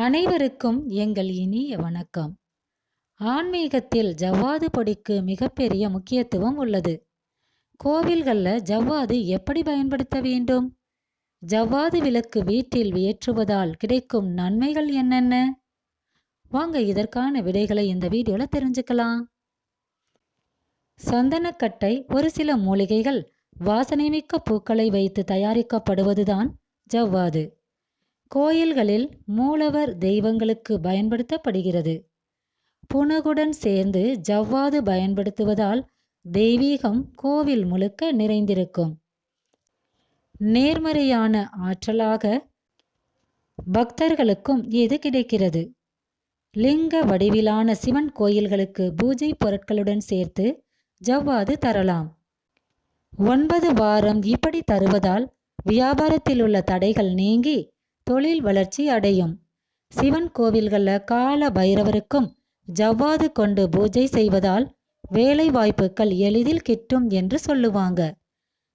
அனைவருக்கும் எங்கள் இனிய வணக்கம். ஆன்மீகத்தில் ஜவ்வாது பொடிக்கு மிகப்பெரிய முக்கியத்துவம் உள்ளது. கோவில்களில் ஜவ்வாது எப்படி பயன்படுத்த வேண்டும்? ஜவ்வாது விளக்கு வீட்டில் ஏற்றுவதால் கிடைக்கும் நன்மைகள் என்னென்ன? வாங்க இதற்கான விடைகளை இந்த வீடியோவில் தெரிஞ்சுக்கலாம். சந்தனக்கட்டை ஒரு சில மூலிகைகள் வாசனைமிக்க பூக்களை வைத்து தயாரிக்கப்படுவதுதான் ஜவ்வாது. கோயில்களில் மூலவர் தெய்வங்களுக்கு பயன்படுத்தப்படுகிறது. புனகுடன் சேர்ந்து ஜவ்வாது பயன்படுத்துவதால் தெய்வீகம் கோவில் முழுக்க நிறைந்திருக்கும். நேர்மறையான ஆற்றலாக பக்தர்களுக்கும் இது கிடைக்கிறது. லிங்க வடிவிலான சிவன் கோயில்களுக்கு பூஜை பொருட்களுடன் சேர்த்து ஜவ்வாது தரலாம். ஒன்பது வாரம் இப்படி தருவதால் வியாபாரத்தில் உள்ள தடைகள் நீங்கி தொழில் வளர்ச்சி அடையும். சிவன் கோவில்களில் கால பைரவருக்கும் ஜவ்வாது கொண்டு பூஜை செய்வதால் வேலை வாய்ப்புகள் எளிதில் கிட்டும் என்று சொல்லுவாங்க.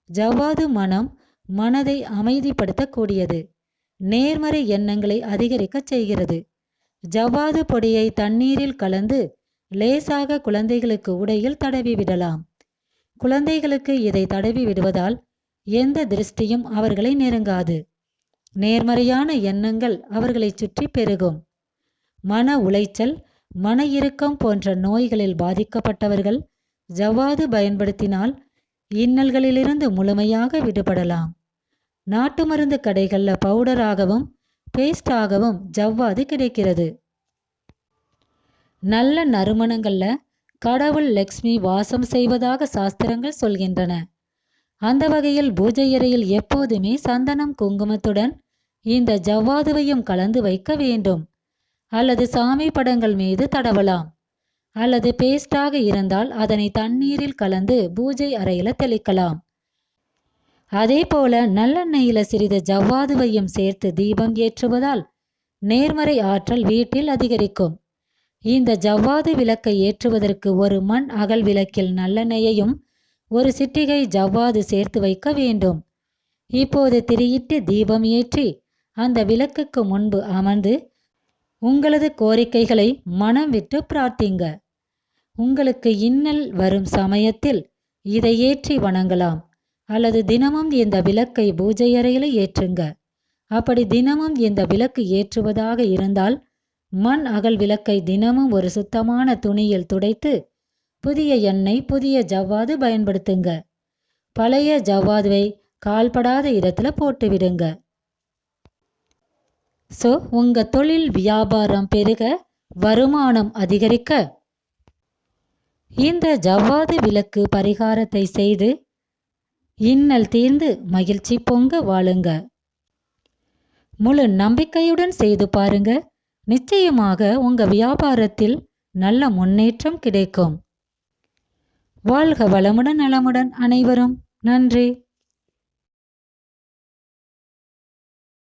ஜவ்வாது மனம் மனதை அமைதிப்படுத்தக்கூடியது. நேர்மறை எண்ணங்களை அதிகரிக்க செய்கிறது. ஜவ்வாது பொடியை தண்ணீரில் கலந்து லேசாக குழந்தைகளுக்கு உடையில் தடவி விடலாம். குழந்தைகளுக்கு இதை தடவி விடுவதால் எந்த திருஷ்டியும் அவர்களை நெருங்காது. நேர்மறையான எண்ணங்கள் அவர்களை சுற்றி பெருகும். மன உளைச்சல் மன இறுக்கம் போன்ற நோய்களில் பாதிக்கப்பட்டவர்கள் ஜவ்வாது பயன்படுத்தினால் இன்னல்களிலிருந்து முழுமையாக விடுபடலாம். நாட்டு மருந்து கடைகளில் பவுடராகவும் பேஸ்டாகவும் ஜவ்வாது கிடைக்கிறது. நல்ல நறுமணங்களில் கடவுள் லக்ஷ்மி வாசம் செய்வதாக சாஸ்திரங்கள் சொல்கின்றன. அந்த வகையில் பூஜை அறையில் எப்போதுமே சந்தனம் குங்குமத்துடன் இந்த ஜவ்வாதுவையும் கலந்து வைக்க வேண்டும். அல்லது சாமி படங்கள் மீது தடவலாம். அல்லது பேஸ்டாக இருந்தால் அதனை தண்ணீரில் கலந்து பூஜை அறையில தெளிக்கலாம். அதே போல நல்லெண்ணெயில சிறிது ஜவ்வாதுவையும் சேர்த்து தீபம் ஏற்றுவதால் நேர்மறை ஆற்றல் வீட்டில் அதிகரிக்கும். இந்த ஜவ்வாது விளக்கை ஏற்றுவதற்கு ஒரு மண் அகல் விளக்கில் நல்லெண்ணெயையும் ஒரு சிட்டிகை ஜவ்வாது சேர்த்து வைக்க வேண்டும். இப்போது திரியிட்டு தீபம் ஏற்றி அந்த விளக்குக்கு முன்பு அமர்ந்து உங்களது கோரிக்கைகளை மனம் விட்டு பிரார்த்திங்க. உங்களுக்கு இன்னல் வரும் சமயத்தில் இதை ஏற்றி வணங்கலாம். அல்லது தினமும் இந்த விளக்கை பூஜை அறையில் ஏற்றுங்க. அப்படி தினமும் இந்த விளக்கு ஏற்றுவதாக இருந்தால் மண் அகல் விளக்கை தினமும் ஒரு சுத்தமான துணியில் துடைத்து புதிய எண்ணெய் புதிய ஜவ்வாது பயன்படுத்துங்க. பழைய ஜவ்வாதுவை கால்படாத இடத்துல போட்டு விடுங்க ஸோ உங்கள் தொழில் வியாபாரம் பெருக வருமானம் அதிகரிக்க. இந்த ஜவ்வாது விளக்கு பரிகாரத்தை செய்து இன்னல் தீர்ந்து மகிழ்ச்சி பொங்க வாழுங்க. முழு நம்பிக்கையுடன் செய்து பாருங்க. நிச்சயமாக உங்க வியாபாரத்தில் நல்ல முன்னேற்றம் கிடைக்கும். வாழ்க வளமுடன் நலமுடன் அனைவரும். நன்றி.